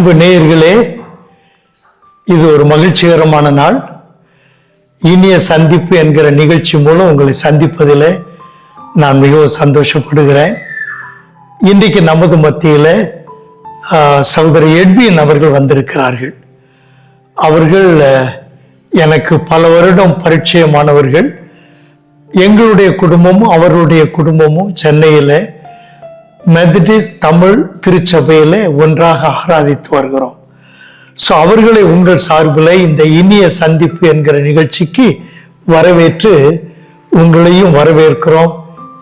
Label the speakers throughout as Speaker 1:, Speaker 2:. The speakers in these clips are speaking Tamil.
Speaker 1: அன்பு நேயர்களே இது ஒரு மகிழ்ச்சிகரமான நாள். இனிய சந்திப்பு என்கிற நிகழ்ச்சி மூலம் உங்களை சந்திப்பதில் நான் மிகவும் சந்தோஷப்படுகிறேன். இன்றைக்கு நமது மத்தியில் சகோதரி எட்வின் அவர்கள் வந்திருக்கிறார்கள். அவர்கள் எனக்கு பல வருடம் பரிச்சயமானவர்கள். எங்களுடைய குடும்பமும் அவருடைய குடும்பமும் சென்னையில் மெத்தடிஸ்ட் தமிழ் திருச்சபையில் ஒன்றாக ஆராதித்து வருகிறோம். ஸோ அவர்களை உங்கள் சார்பில் இந்த இனிய சந்திப்பு என்கிற நிகழ்ச்சிக்கு வரவேற்று உங்களையும் வரவேற்கிறோம்.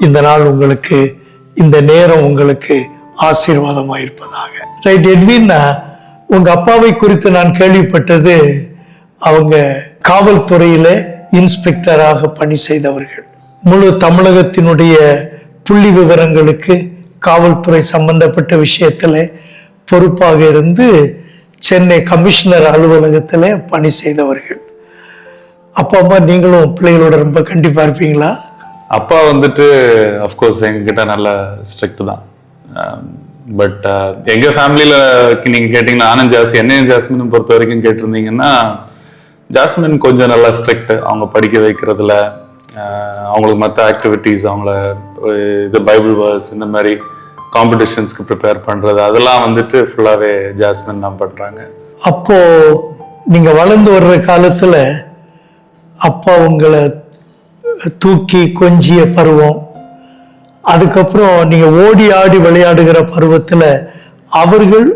Speaker 1: இந்த நாள் உங்களுக்கு இந்த நேரம் உங்களுக்கு ஆசீர்வாதமாக இருப்பதாக ரைட் எட்வின் உங்கள் அப்பாவை குறித்து நான் கேள்விப்பட்டது அவங்க காவல்துறையில் இன்ஸ்பெக்டராக பணி செய்தவர்கள். முழு தமிழகத்தினுடைய புள்ளி விவரங்களுக்கு காவல்துறை சம்பந்தப்பட்ட விஷயத்தில் பொறுப்பாக இருந்து சென்னை கமிஷனர் அலுவலகத்தில் பணி செய்தவர்கள். அப்பா அம்மா நீங்களும் பிள்ளைகளோட ரொம்ப கண்டிப்பாக இருப்பீங்களா?
Speaker 2: அப்பா வந்துட்டு அஃப்கோர்ஸ் எங்ககிட்ட நல்ல ஸ்ட்ரிக்ட் தான். பட் எங்கள் ஃபேமிலியில் நீங்கள் கேட்டிங்கன்னா ஆனந்த் ஜாஸ் என்னையும் ஜாஸ்மின் பொறுத்த வரைக்கும் கேட்டிருந்தீங்கன்னா ஜாஸ்மின் கொஞ்சம் நல்லா ஸ்ட்ரிக்ட் அவங்க படிக்க வைக்கிறதுல அவங்களுக்கு மற்ற ஆக்டிவிட்டீஸ் அவங்கள இது பைபிள் வேர்ஸ் இந்த மாதிரி காம்படிஷன்ஸ்க்கு ப்ரிப்பேர் பண்ணுறது அதெல்லாம் வந்துட்டு ஃபுல்லாகவே ஜாஸ்மின் தான் பண்ணுறாங்க
Speaker 1: அப்போது நீங்கள் வளர்ந்து வர்ற காலத்தில் அப்பா உங்களை தூக்கி கொஞ்சிய பருவம் அதுக்கப்புறம் நீங்கள் ஓடி ஆடி விளையாடுகிற பருவத்தில் அவர்கள்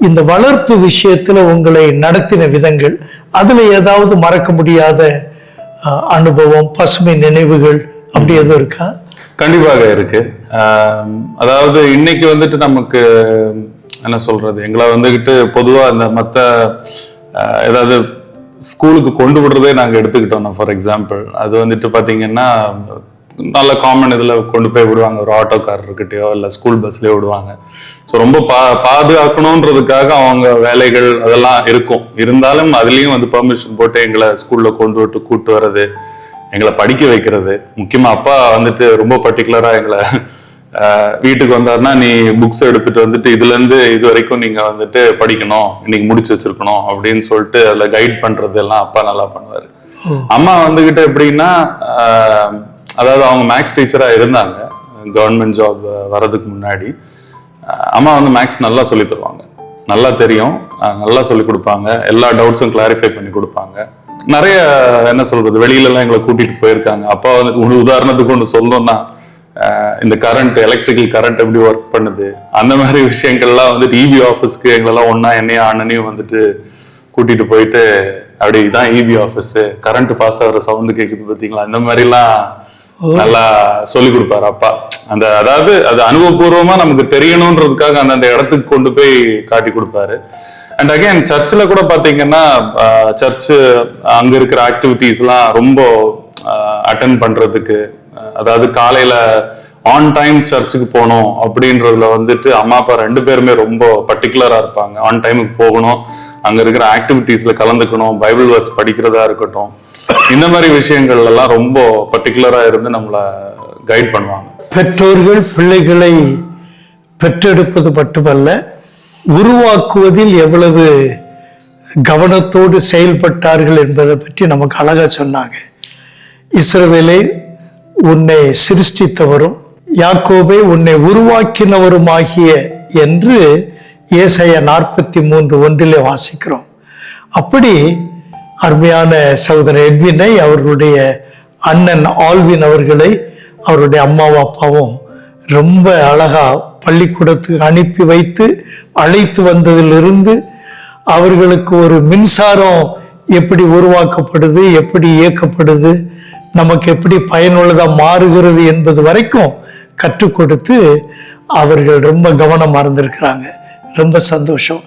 Speaker 1: இந்த வளர்ப்பு விஷயத்தில் உங்களை நடத்தின விதங்கள் அதில் ஏதாவது மறக்க முடியாத அனுபவம் பசுமை நினைவுகள் அப்படி எதுவும் இருக்கா?
Speaker 2: கண்டிப்பாக இருக்கு. அதாவது இன்னைக்கு வந்துட்டு நமக்கு என்ன சொல்றது எங்களை வந்துகிட்டு பொதுவாக இந்த மற்ற ஏதாவது ஸ்கூலுக்கு கொண்டு விடுறதே நாங்கள் எடுத்துக்கிட்டோம். ஃபார் எக்ஸாம்பிள் அது வந்துட்டு பார்த்தீங்கன்னா நல்ல காமன் இதில் கொண்டு போய் விடுவாங்க. ஒரு ஆட்டோக்காரர்கிட்டயோ இல்லை ஸ்கூல் பஸ்லேயே விடுவாங்க. ஸோ ரொம்ப பா பாதுகாக்கணுன்றதுக்காக அவங்க வேலைகள் அதெல்லாம் இருக்கும். இருந்தாலும் அதுலயும் வந்து பெர்மிஷன் போட்டு எங்களை ஸ்கூல்ல கொண்டு விட்டு கூட்டு வர்றது எங்களை படிக்க வைக்கிறது. முக்கியமா அப்பா வந்துட்டு ரொம்ப பர்டிகுலரா எங்களை வீட்டுக்கு வந்தாருன்னா நீ புக்ஸ் எடுத்துட்டு வந்துட்டு இதுல இருந்து இது வரைக்கும் நீங்க வந்துட்டு படிக்கணும். இன்னைக்கு முடிச்சு வச்சிருக்கணும். அப்படின்னு சொல்லிட்டு அதுல கைட் பண்றது எல்லாம் அப்பா நல்லா பண்ணுவாரு. அம்மா வந்துகிட்டு எப்படின்னா ஆஹ், அதாவது அவங்க மேக்ஸ் டீச்சரா இருந்தாங்க. கவர்மெண்ட் ஜாப் வர்றதுக்கு முன்னாடி. அம்மா வந்து மேக்ஸ் நல்லா சொல்லி தருவாங்க. நல்லா தெரியும். நல்லா சொல்லி கொடுப்பாங்க. எல்லா டவுட்ஸும் கிளாரிஃபை பண்ணி கொடுப்பாங்க. நிறைய என்ன சொல்றது வெளியில எல்லாம் எங்களை கூட்டிட்டு போயிருக்காங்க. அப்பா வந்து ஒரு உதாரணத்துக்கு ஒன்று சொல்லணும்னா இந்த கரண்ட் எலக்ட்ரிக்கல் கரண்ட் எப்படி ஒர்க் பண்ணுது? அந்த மாதிரி விஷயங்கள்லாம் வந்துட்டு இபி ஆஃபீஸ்க்கு எங்களெல்லாம் ஒண்ணா என்னையும் அண்ணனையும் வந்துட்டு கூட்டிட்டு போயிட்டு அப்படி இதான் இபி ஆஃபீஸ் கரண்ட் பாஸ் ஆகுற சவுண்டு கேக்குது பாத்தீங்களா? இந்த மாதிரிலாம் நல்லா சொல்லி கொடுப்பாரு அப்பா. அந்த அதாவது அது அனுபவபூர்வமா நமக்கு தெரியணுன்றதுக்காக அந்தந்த இடத்துக்கு கொண்டு போய் காட்டி கொடுப்பாரு. அண்ட் அகைன் சர்ச்சில் கூட பார்த்தீங்கன்னா சர்ச்சு அங்கே இருக்கிற ஆக்டிவிட்டீஸ்லாம் ரொம்ப அட்டன் பண்ணுறதுக்கு அதாவது காலையில் ஆன் டைம் சர்ச்சுக்கு போகணும் அப்படின்றதுல வந்துட்டு அம்மா அப்பா ரெண்டு பேருமே ரொம்ப பர்டிகுலராக இருப்பாங்க. ஆன் டைமுக்கு போகணும் அங்கே இருக்கிற ஆக்டிவிட்டீஸில் கலந்துக்கணும் பைபிள் வர்ஸ் படிக்கிறதா இருக்கட்டும். இந்த மாதிரி விஷயங்கள்லாம் ரொம்ப பர்டிகுலராக இருந்து நம்மளை கைட் பண்ணுவாங்க.
Speaker 1: பெற்றோர்கள் பிள்ளைகளை பெற்றெடுப்பது மட்டுமல்ல உருவாக்குவதில் எவ்வளவு கவனத்தோடு செயல்பட்டார்கள் என்பதை பற்றி நமக்கு அழகாக சொன்னாங்க. இஸ்ரவேலே உன்னை சிருஷ்டித்தவரும் யாக்கோபே உன்னை உருவாக்கினவருமாகிய என்று ஏசைய நாற்பத்தி மூன்று ஒன்றிலே வாசிக்கிறோம். அப்படி அருமையான சகோதரர் எட்வினை அவர்களுடைய அண்ணன் ஆல்வின் அவர்களை அவருடைய அம்மாவும் அப்பாவும் ரொம்ப அழகாக பள்ளிக்கூடத்துக்கு அனுப்பி வைத்து அழைத்து வந்ததிலிருந்து அவர்களுக்கு ஒரு மின்சாரம் எப்படி உருவாக்கப்படுது எப்படி இயக்கப்படுது நமக்கு எப்படி பயனுள்ளதாக மாறுகிறது என்பது வரைக்கும் கற்றுக் கொடுத்து அவர்கள் ரொம்ப கவனம் இருந்திருக்கிறாங்க ரொம்ப சந்தோஷம்.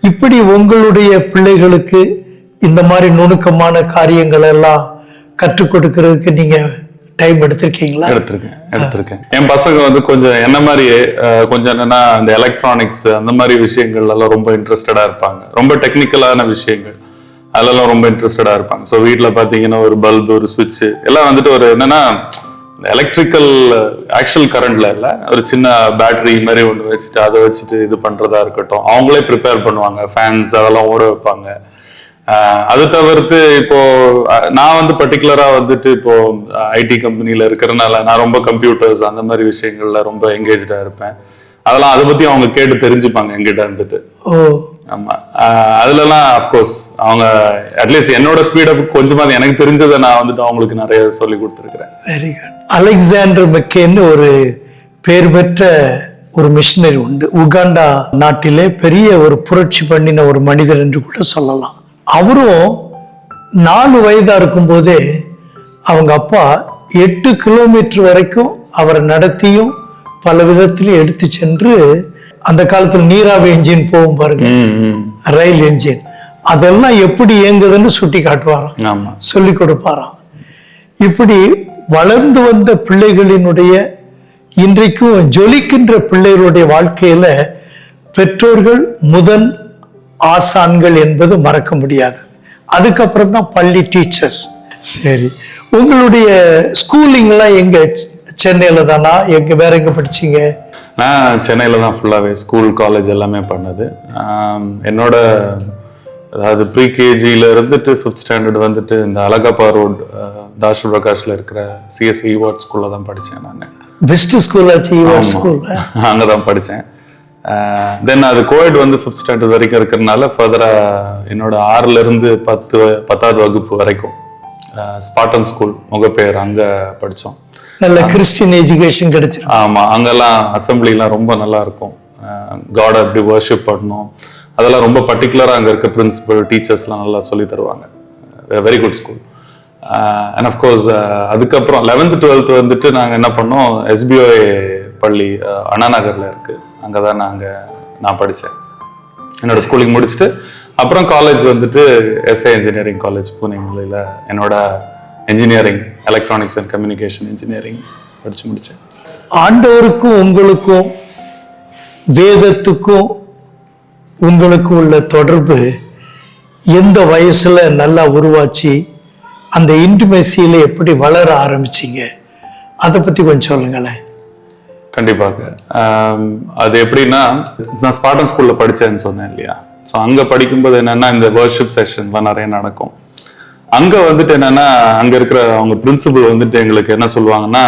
Speaker 1: இப்படி உங்களுடைய பிள்ளைகளுக்கு இந்த மாதிரி நுணுக்கமான காரியங்கள் எல்லாம் கற்றுக் கொடுக்கறதுக்கு நீங்கள் டைம் எடுத்திருக்கீங்களா?
Speaker 2: எடுத்திருக்கேன் எடுத்திருக்கேன். என் பசங்க வந்து கொஞ்சம் என்ன மாதிரி கொஞ்சம் என்னன்னா இந்த எலக்ட்ரானிக்ஸ் அந்த மாதிரி விஷயங்கள் எல்லாம் ரொம்ப இன்ட்ரெஸ்டடா இருப்பாங்க. ரொம்ப டெக்னிக்கலான விஷயங்கள். அதெல்லாம் ரொம்ப இன்ட்ரெஸ்டடா இருப்பாங்க. ஸோ வீட்டில் பார்த்தீங்கன்னா ஒரு பல்பு ஒரு சுவிட்ச் எல்லாம் வந்துட்டு ஒரு என்னன்னா எலக்ட்ரிக்கல் ஆக்சுவல் கரண்ட்ல இல்ல ஒரு சின்ன பேட்டரி மாதிரி ஒன்று வச்சுட்டு அதை வச்சுட்டு இது பண்றதா இருக்கட்டும். அவங்களே ப்ரிப்பேர் பண்ணுவாங்க. ஃபேன்ஸ் அதெல்லாம் ஓட வைப்பாங்க. அது தவிர்த்து இப்போ நான் வந்து பர்டிகுலரா வந்துட்டு இப்போ ஐடி கம்பெனில இருக்கிறனால நான் ரொம்ப கம்ப்யூட்டர்ஸ் அந்த மாதிரி விஷயங்கள்ல ரொம்ப எங்கேஜா இருப்பேன். அதெல்லாம் அதை பத்தி அவங்க கேட்டு தெரிஞ்சுப்பாங்க எங்கிட்ட இருந்துட்டு.
Speaker 1: ஓ.
Speaker 2: ஆமா. அதுலலாம் அஃப்கோர்ஸ் அவங்க அட்லீஸ்ட் என்னோட ஸ்பீடப் கொஞ்சமாவது எனக்கு தெரிஞ்சதை நான் வந்துட்டு அவங்களுக்கு நிறைய சொல்லி கொடுத்துருக்கிறேன்.
Speaker 1: வெரி குட் அலெக்சாண்டர் மெக்கேன்னு ஒரு பேர் பெற்ற ஒரு மிஷினரி உண்டு. உகாண்டா நாட்டிலே பெரிய ஒரு புரட்சி பண்ணின ஒரு மனிதர் என்று கூட சொல்லலாம். அவரும் நாலு வயதா இருக்கும்போதே அவங்க அப்பா எட்டு கிலோமீட்டர் வரைக்கும் அவரை நடத்தியும் பல விதத்திலும் எடுத்து சென்று அந்த காலத்தில் நீராவி என்ஜின் போகும் பாருங்க. ரயில் என்ஜின் அதெல்லாம் எப்படி இயங்குதுன்னு சுட்டி காட்டுவாராம். சொல்லி கொடுப்பாராம். இப்படி வளர்ந்து வந்த பிள்ளைகளினுடைய இன்றைக்கும் ஜொலிக்கின்ற பிள்ளைகளுடைய வாழ்க்கையில பெற்றோர்கள் முதல் ஆசான்கள் என்பது மறக்க முடியாது. அதுக்கப்புறம் தான் பள்ளி டீச்சர்ஸ் சரி. உங்களுடைய ஸ்கூலிங்லாம் எங்க? சென்னையில தானா? எங்க வேற எங்க படிச்சீங்க?
Speaker 2: நான் சென்னையில் தான் ஃபுல்லாகவே ஸ்கூல் காலேஜ் எல்லாமே பண்ணது. என்னோட அதாவது ப்ரீ கேஜியில் இருந்துட்டு ஃபிஃப்த் ஸ்டாண்டர்ட் வந்துட்டு இந்த அழகப்பா ரோட் தாஷு பிரகாஷில் இருக்கிற சிஎஸ்சி வார்ட் ஸ்கூலில் தான் படித்தேன் நான்.
Speaker 1: பெஸ்ட் ஸ்கூல் ஆச்சு ஈவன் ஸ்கூல்
Speaker 2: அங்கே தான் படித்தேன் தென் அது கோவிட் வந்து ஃபிஃப்த் ஸ்டாண்டர்ட் வரைக்கும் இருக்கிறதுனால ஃபர்தராக என்னோட ஆறுல இருந்து பத்து பத்தாவது வகுப்பு வரைக்கும் ஸ்பாட்டன் ஸ்கூல் முகப்பேர் அங்கே படித்தோம்
Speaker 1: நல்ல கிறிஸ்டியன் எஜுகேஷன் கிடைச்சிருக்கு
Speaker 2: ஆமா அங்கெல்லாம் அசம்பிளிலாம் ரொம்ப நல்லா இருக்கும். காடை எப்படி வர்ஷிப் பண்ணணும் அதெல்லாம் ரொம்ப பர்டிகுலராக அங்கே இருக்க பிரின்சிபல் டீச்சர்ஸ்லாம் நல்லா சொல்லி தருவாங்க. Very good school and of course அதுக்கப்புறம் லெவன்த் டுவெல்த் வந்துட்டு நாங்கள் என்ன பண்ணோம் எஸ்பிஓ பள்ளி அண்ணா நகரில் இருக்கு. அங்கே தான் நாங்கள் நான் படித்தேன் என்னோட ஸ்கூலிங் முடிச்சுட்டு அப்புறம் காலேஜ் வந்துட்டு எஸ்ஏ இன்ஜினியரிங் காலேஜ் பூனே மூலையில் என்னோட engineering electronics and communication engineering படித்து முடித்தேன்
Speaker 1: ஆண்டவருக்கும் உங்களுக்கும் வேதத்துக்கும் உங்களுக்கும் உள்ள தொடர்பு எந்த வயசில் நல்லா உருவாச்சு அந்த இன்டிமெசியில் எப்படி வளர ஆரம்பிச்சீங்க அதை பற்றி கொஞ்சம் சொல்லுங்களேன்.
Speaker 2: கண்டிப்பாக. அது எப்படின்னா நான் ஸ்பாட்டன் ஸ்கூல்ல படிச்சேன்னு சொன்னேன் இல்லையா? ஸோ அங்க படிக்கும்போது என்னன்னா இந்த வர்ஷிப் செஷன்லாம் நிறைய நடக்கும். அங்க வந்துட்டு என்னன்னா அங்க இருக்கிற அவங்க பிரின்சிபல் வந்துட்டு எங்களுக்கு என்ன சொல்லுவாங்கன்னா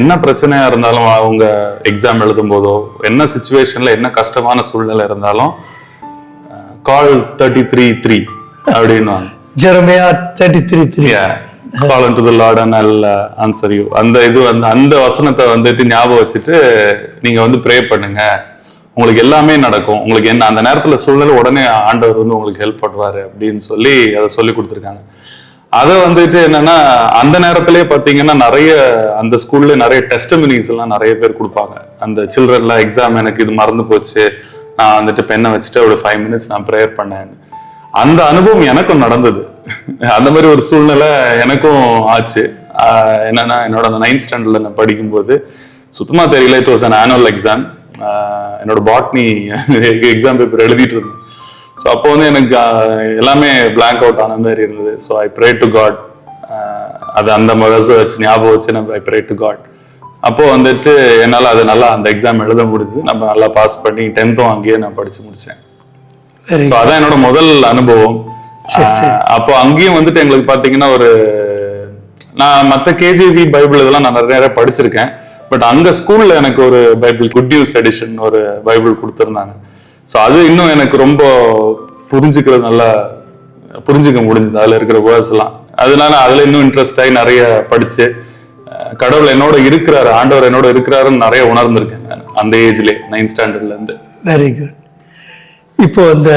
Speaker 2: என்ன பிரச்சனையா இருந்தாலும் அவங்க எக்ஸாம் எழுதும் போதோ என்ன சுச்சுவேஷன்ல என்ன கஷ்டமான சூழ்நிலை இருந்தாலும் கால் தேர்ட்டி த்ரீ த்ரீ அப்படின்னுவாங்க.
Speaker 1: Jeremiah thirty three three
Speaker 2: call to the lord and I'll answer you அந்த இது வந்து அந்த வசனத்தை வந்துட்டு ஞாபகம் வச்சுட்டு நீங்க வந்து ப்ரே பண்ணுங்க. உங்களுக்கு எல்லாமே நடக்கும். உங்களுக்கு என்ன அந்த நேரத்துல சூழ்நிலை உடனே ஆண்டவர் வந்து உங்களுக்கு ஹெல்ப் பண்ணுவாரு அப்படின்னு சொல்லி அதை சொல்லி கொடுத்துருக்காங்க. அதை வந்துட்டு என்னன்னா அந்த நேரத்திலே பார்த்தீங்கன்னா நிறைய அந்த ஸ்கூல்ல நிறைய டெஸ்ட் மினிஸ் எல்லாம் நிறைய பேர் கொடுப்பாங்க. அந்த சில்ட்ரன்லாம் எக்ஸாம் எனக்கு இது மறந்து போச்சு. நான் வந்துட்டு பெண்ணை வச்சுட்டு ஒரு ஃபைவ் மினிட்ஸ் நான் ப்ரேயர் பண்ணேன் அந்த அனுபவம் எனக்கும் நடந்தது. அந்த மாதிரி ஒரு சூழ்நிலை எனக்கும் ஆச்சு. என்னன்னா என்னோட நைன்த் ஸ்டாண்டர்ட்ல நான் படிக்கும்போது சுத்தமா தெரியல it was an annual exam என்னோட பாட்னி எக்ஸாம் பேப்பர் எழுதிட்டு இருந்தேன். ஸோ அப்போ வந்து எனக்கு எல்லாமே blank அவுட் ஆன மாதிரி இருந்தது. So I pray to God அது அந்த மகசை வச்சு ஞாபகம் வச்சு நம்ம ஐ ப்ரே டு காட் அப்போ வந்துட்டு என்னால் அது நல்லா அந்த எக்ஸாம் எழுத முடிஞ்சது. நம்ம நல்லா பாஸ் பண்ணி டென்த்தும் அங்கேயே நான் படிச்சு முடிச்சேன். ஸோ அதான் என்னோட முதல் அனுபவம். அப்போ அங்கேயும் வந்துட்டு எங்களுக்கு பாத்தீங்கன்னா ஒரு நான் மத்த கேஜிவி பைபிள் இதெல்லாம் நான் நிறைய நிறைய படிச்சிருக்கேன். பட் அங்க ஸ்கூல்ல எனக்கு ஒரு பைபிள் குட் நியூஸ் எடிஷன் ஒரு பைபிள் கொடுத்துருந்தாங்க. ஸோ அது இன்னும் எனக்கு ரொம்ப புரிஞ்சுக்கிறது நல்லா புரிஞ்சுக்க முடிஞ்சது. அதுல இருக்கிற வேர்ஸ் எல்லாம். அதனால அதுல இன்னும் இன்ட்ரெஸ்ட் ஆகி நிறைய படிச்சு கடவுள் என்னோட இருக்கிறாரு ஆண்டவர் என்னோட இருக்கிறாருன்னு நிறைய உணர்ந்திருக்கேன் நான் அந்த ஏஜ்லயே நைன்த் ஸ்டாண்டர்ட்ல இருந்து.
Speaker 1: வெரி குட் இப்போ இந்த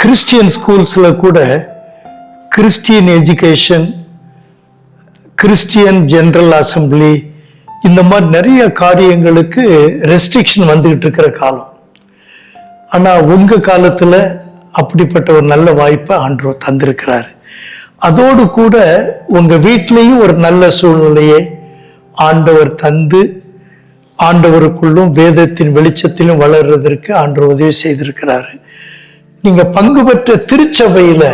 Speaker 1: கிறிஸ்டியன் ஸ்கூல்ஸில் கூட Christian education Christian general assembly இந்த மாதிரி நிறைய காரியங்களுக்கு ரெஸ்ட்ரிக்ஷன் வந்துக்கிட்டு இருக்கிற காலம். ஆனால் உங்கள் காலத்தில் அப்படிப்பட்ட ஒரு நல்ல வாய்ப்பை அன்று தந்திருக்கிறாரு. அதோடு கூட உங்கள் வீட்லேயும் ஒரு நல்ல சூழ்நிலையை ஆண்டவர் தந்து ஆண்டவருக்குள்ளும் வேதத்தின் வெளிச்சத்திலும் வளர்றதற்கு ஆண்டவர் உதவி செய்திருக்கிறாரு. நீங்க பங்கு பெற்ற திருச்சபையில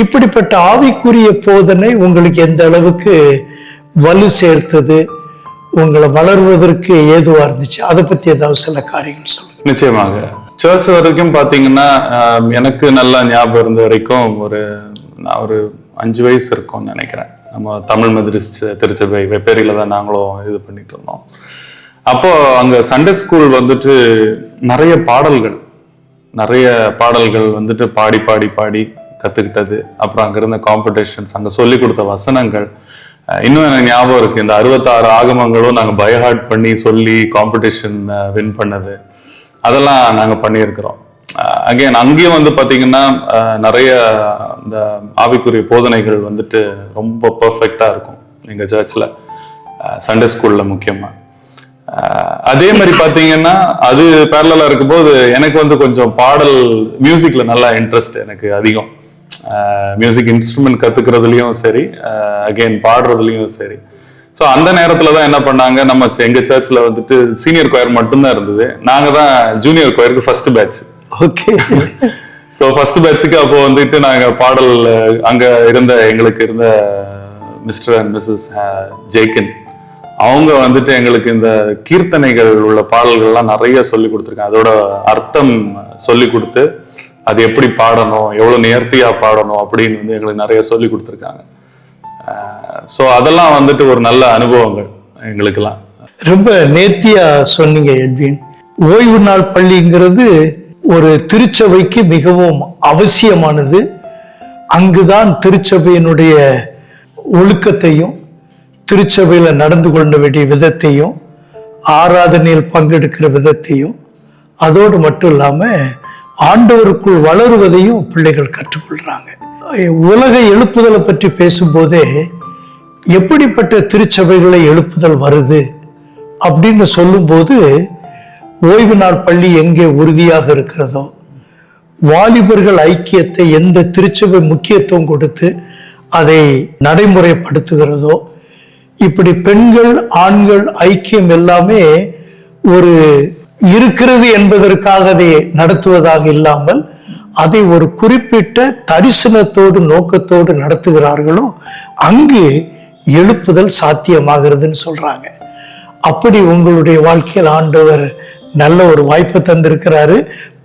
Speaker 1: இப்படிப்பட்ட ஆவிக்குரிய போதனை உங்களுக்கு எந்த அளவுக்கு வலு சேர்த்தது உங்களை வளர்வதற்கு ஏதுவா இருந்துச்சு? அதை பத்தி ஏதாவது சில காரியங்கள் சொல்லுங்க.
Speaker 2: நிச்சயமாக. சர்ச் வரைக்கும் பாத்தீங்கன்னா எனக்கு நல்லா ஞாபகம் இருந்த வரைக்கும் ஒரு நான் ஒரு அஞ்சு வயசு இருக்கும்னு நினைக்கிறேன். நம்ம தமிழ் மதுரை திருச்சபை வெப்பேரியில தான் நாங்களும் இது பண்ணிட்டு இருந்தோம். அப்போ அங்க சண்டே ஸ்கூல் வந்துட்டு நிறைய பாடல்கள். நிறைய பாடல்கள் வந்துட்டு பாடி பாடி பாடி கற்றுக்கிட்டது அப்புறம் அங்கே இருந்த காம்படிஷன்ஸ் அங்கே சொல்லி கொடுத்த வசனங்கள். இன்னும் எனக்கு ஞாபகம் இருக்குது இந்த அறுபத்தாறு ஆகமங்களும் நாங்கள் பயஹார்ட் பண்ணி சொல்லி காம்படிஷன் வின் பண்ணது. அதெல்லாம் நாங்கள் பண்ணியிருக்கிறோம். அகேன் அங்கேயும் வந்து பார்த்தீங்கன்னா நிறைய இந்த ஆவிக்குரிய போதனைகள் வந்துட்டு ரொம்ப பர்ஃபெக்டாக இருக்கும் எங்கள் சர்ச்சில் சண்டே ஸ்கூலில் முக்கியமாக அதே மாதிரி பாத்தீங்கன்னா அது பேரலா இருக்கும்போது எனக்கு வந்து கொஞ்சம் பாடல் மியூசிக்ல நல்லா இன்ட்ரெஸ்ட் எனக்கு அதிகம். மியூசிக் இன்ஸ்ட்ருமெண்ட் கத்துக்கிறதுலயும் சரி அகைன் பாடுறதுலயும் சரி. ஸோ அந்த நேரத்துல தான் என்ன பண்ணாங்க நம்ம ச்ச- எங்க சர்ச்ல வந்துட்டு சீனியர் கொயர் மட்டும்தான் இருந்தது. நாங்க தான் junior கொயருக்கு first batch
Speaker 1: okay
Speaker 2: so first பேட்சுக்கு அப்போ வந்துட்டு நாங்க பாடல் அங்க இருந்த எங்களுக்கு இருந்த மிஸ்டர் அண்ட் மிஸ்ஸஸ் ஜெய்கன் அவங்க வந்துட்டு எங்களுக்கு இந்த கீர்த்தனைகள் உள்ள பாடல்கள்லாம் நிறைய சொல்லி கொடுத்துருக்காங்க. அதோட அர்த்தம் சொல்லி கொடுத்து அது எப்படி பாடணும் எவ்வளோ நேர்த்தியாக பாடணும் அப்படின்னு வந்து எங்களுக்கு நிறைய சொல்லி கொடுத்துருக்காங்க. ஸோ அதெல்லாம் வந்துட்டு ஒரு நல்ல அனுபவங்கள் எங்களுக்கெல்லாம்.
Speaker 1: ரொம்ப நேர்த்தியாக சொன்னீங்க எட்வின். ஓய்வு நாள் பள்ளிங்கிறது ஒரு திருச்சபைக்கு மிகவும் அவசியமானது. அங்குதான் திருச்சபையினுடைய ஒழுக்கத்தையும் திருச்சபையில் நடந்து கொள்ள வேண்டிய விதத்தையும் ஆராதனையில் பங்கெடுக்கிற விதத்தையும் அதோடு மட்டும் இல்லாமல் ஆண்டவருக்குள் வளருவதையும் பிள்ளைகள் கற்றுக்கொள்கிறாங்க உலக எழுப்புதலை பற்றி பேசும்போதே எப்படிப்பட்ட திருச்சபைகளை எழுப்புதல் வருது அப்படின்னு சொல்லும்போது ஓய்வு நாள் பள்ளி எங்கே உறுதியாக இருக்கிறதோ வாலிபர்கள் ஐக்கியத்தை எந்த திருச்சபை முக்கியத்துவம் கொடுத்து அதை நடைமுறைப்படுத்துகிறதோ இப்படி பெண்கள் ஆண்கள் ஐக்கியம் எல்லாமே ஒரு இருக்கிறது என்பதற்காக அதை நடத்துவதாக இல்லாமல் அதை ஒரு குறிப்பிட்ட தரிசனத்தோடு நோக்கத்தோடு நடத்துகிறார்களோ அங்கு எழுப்புதல் சாத்தியமாகிறதுன்னு சொல்றாங்க. அப்படி உங்களுடைய வாழ்க்கையில் ஆண்டவர் நல்ல ஒரு வாய்ப்பை தந்திருக்கிறாரு.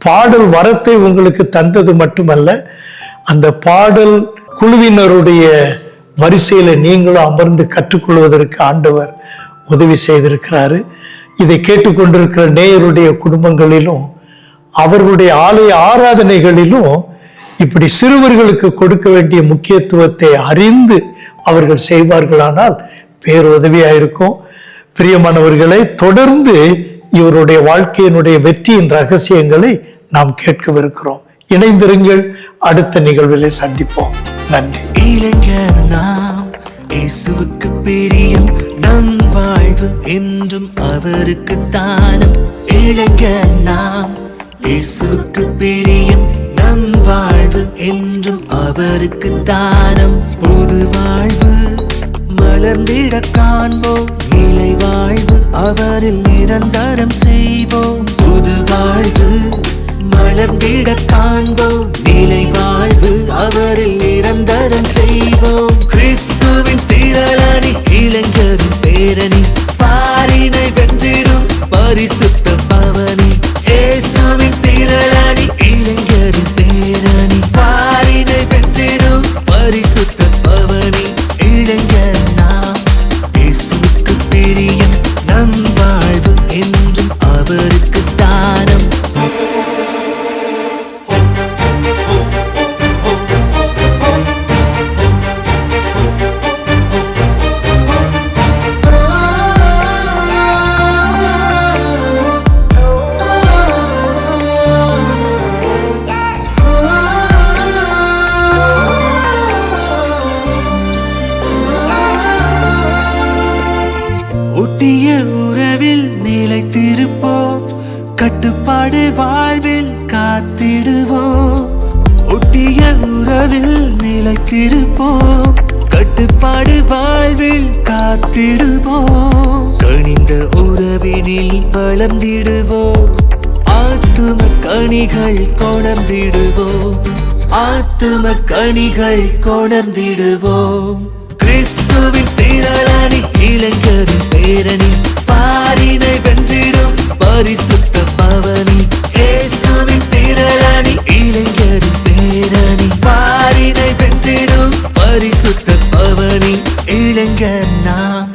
Speaker 1: பாடல் வரத்தை உங்களுக்கு தந்தது மட்டுமல்ல அந்த பாடல் குழுவினருடைய வரிசையில நீங்களும் அமர்ந்து கற்றுக்கொள்வதற்கு ஆண்டவர் உதவி செய்திருக்கிறாரு. இதை கேட்டுக்கொண்டிருக்கிற நேயருடைய குடும்பங்களிலும் அவர்களுடைய ஆலய ஆராதனைகளிலும் இப்படி சிறுவர்களுக்கு கொடுக்க வேண்டிய முக்கியத்துவத்தை அறிந்து அவர்கள் செய்வார்களானால் பேருதவியா இருக்கும் பிரியமானவர்களை தொடர்ந்து இவருடைய வாழ்க்கையினுடைய வெற்றியின் ரகசியங்களை நாம் கேட்கவிருக்கிறோம். இணைந்திருங்கள் அடுத்த நிகழ்வில் சந்திப்போம். நன்றி.
Speaker 3: இளைஞர் நாம் இயேசுவுக்கு பிரியம் நம் வாழ்வு என்றும் அவருக்கு தானம். இளைஞர் நாம் இயேசுவுக்கு பிரியம் நம் வாழ்வு என்றும் அவருக்கு தானம். பொது வாழ்வு மலர்ந்திட காண்போம். நிலை வாழ்வு அவரில் நிரந்தரம் செய்வோம். புது வாழ்வு வளர்ந்திட காண்போம். நிலை வாழ்வு அவரில் நிரந்தரம் செய்வோம். கிறிஸ்துவின் திரளணி இளைஞரும் பேரணி பாரினை வென்றிடும் பரிசுத்தம் ஒட்டிய உறவில் நிலைத்திருப்போம். கட்டுப்பாடு வாழ்வில் காத்திடுவோம். ஒட்டிய உறவில் நிலைத்திருப்போம். கட்டுப்பாடு வாழ்வில் காத்திடுவோம். கணிந்த உறவினில் வளர்ந்திடுவோம். ஆத்தும கணிகள் கொணர்ந்திடுவோம். ஆத்தும கணிகள் கொணர்ந்திடுவோம். கிறிஸ்துவின் திரளானி இளைஞரின் பேரணி பாரினை வென்றிடும் பரிசுத்த பவனி. இயேசுவின் திரளானி இளைஞரின் பேரணி பாரினை வென்றிடும் பரிசுத்த பவனி. இளைஞர் நாம்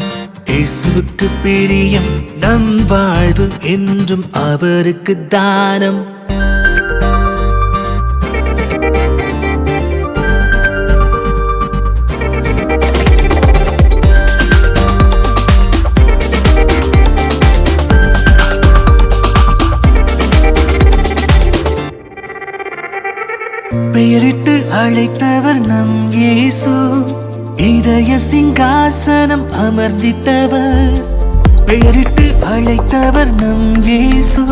Speaker 3: இயேசுவுக்கு பிரியம் நம் வாழ்வு என்றும் அவருக்கு தானம். பெயரிட்டு அழைத்தவர் நம் இயேசு. இதய சிங்காசனம் அமர்ந்தித்தவர் பெயரிட்டு அழைத்தவர் நம் இயேசு.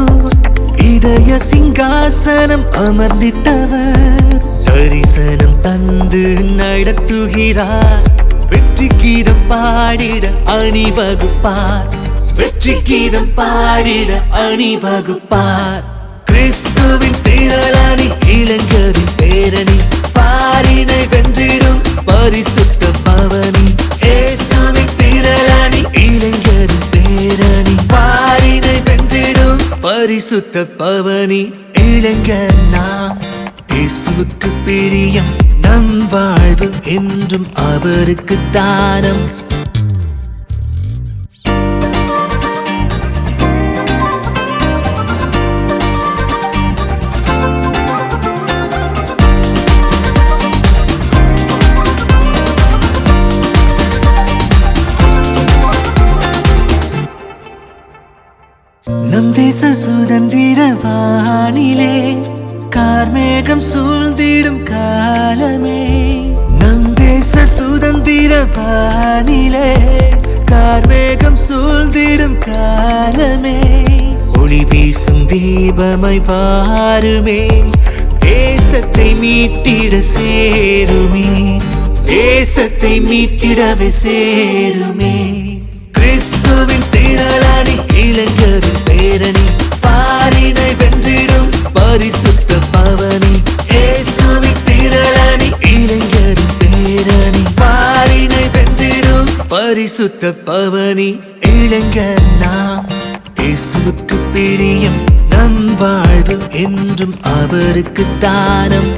Speaker 3: இதய சிங்காசனம் அமர்ந்தித்தவர் தரிசனம் தந்து நடத்துகிறார். வெற்றி கீதம் பாடிட அணிவகுப்பார். வெற்றி கீதம் பாடிட அணிவகுப்பார். கிறிஸ்துவின் பேரலானி இளைஞரின் பேரணி பாரினை வென்றிடும் பரிசுத்த பவனி. ஏசுவின் பேரலானி இளைஞரின் பேரணி பாரினை வென்றிடும் பரிசுத்த பவனி. இளைஞர் இயேசுவுக்கு பிரியம் நம் வாழ்வு என்றும் அவருக்கு தானம். நம் தேச சுதந்திர வானிலே கார்மேகம் சூழ்ந்திடும் காலமே. நம் தேச சுதந்திர வானிலே கார்மேகம் சூழ்ந்திடும் காலமே. ஒளி வீசும் தீபமை வாருமே தேசத்தை மீட்டிட சேருமே. தேசத்தை மீட்டிடவே சேருமே. கிறிஸ்துவின் திரளானி இளைஞரின் பேரணி. பாரினை வென்றிடும் பரிசுத்த பவனி. இயேசுவின் திரளானி இளைஞரின் பேரணி. பாரினை வென்றிடும் பரிசுத்த பவனி. இளைஞர் நாம் இயேசுவுக்கு பிரியம் நம் வாழ்வு என்றும் அவருக்கு தானம்.